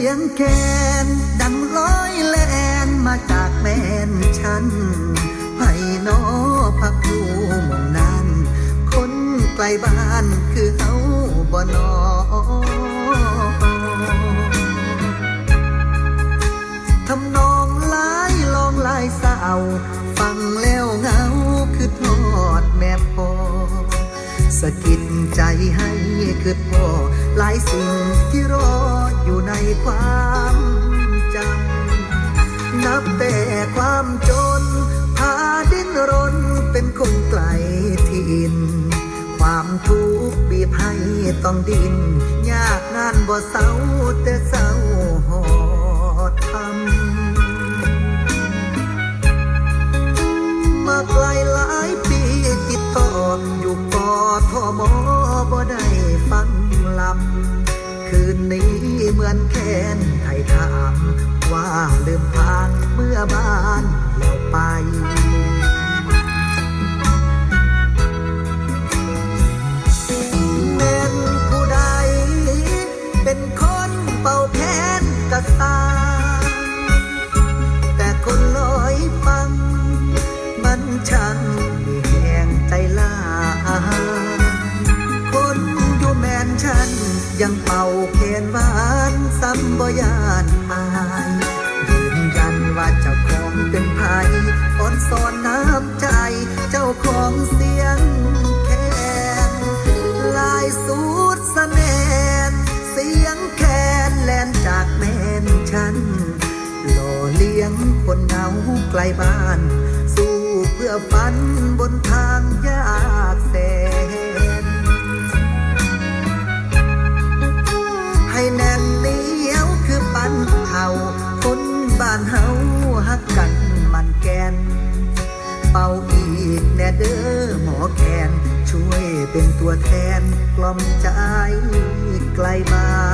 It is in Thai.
ียงแคนดังร้อยแลนมาจากแม่นฉันไผ่นอพักอยู่มองนั้น คนไกลบ้านคือเฮาบ่นอทำนองลายลองลายสาวฟังแล้วเหงาคือทอดแม่พอสะกิดใจให้คือพ่อหลายสิ่งที่รอ อยู่ในความจำ นับแต่ความจน พาดิ้นรนเป็นคนไกลถิ่นความทุกข์บีบให้ต้องดินยากงานบ่เศร้าแต่เศร้าหอดทำ คืนนี้เหมือนแค้นไทยถามว่าลืมผ่านเมื่อบ้านแล้วไปแม่นผู้ใดเป็นคนเป่าแค้นกระตา ยังเป่าเคนหวานซ้ำบ่ยานอายยืนยันว่าเจ้าของเป็นไผอ่อนสอนน้ำใจ เจ้าของเสียงแคนลายสูดสแนนเสียงแคนแลนจากแม่นฉันหล่อเลี้ยงคนเหงาไกลบ้าน สู้เพื่อฝันบนทางยาานเฮาฮักกันมันแกน เป่าอีกแน่เด้อหมอแคนช่วยเป็นตัวแทนกล่อมใจไกลบ้าน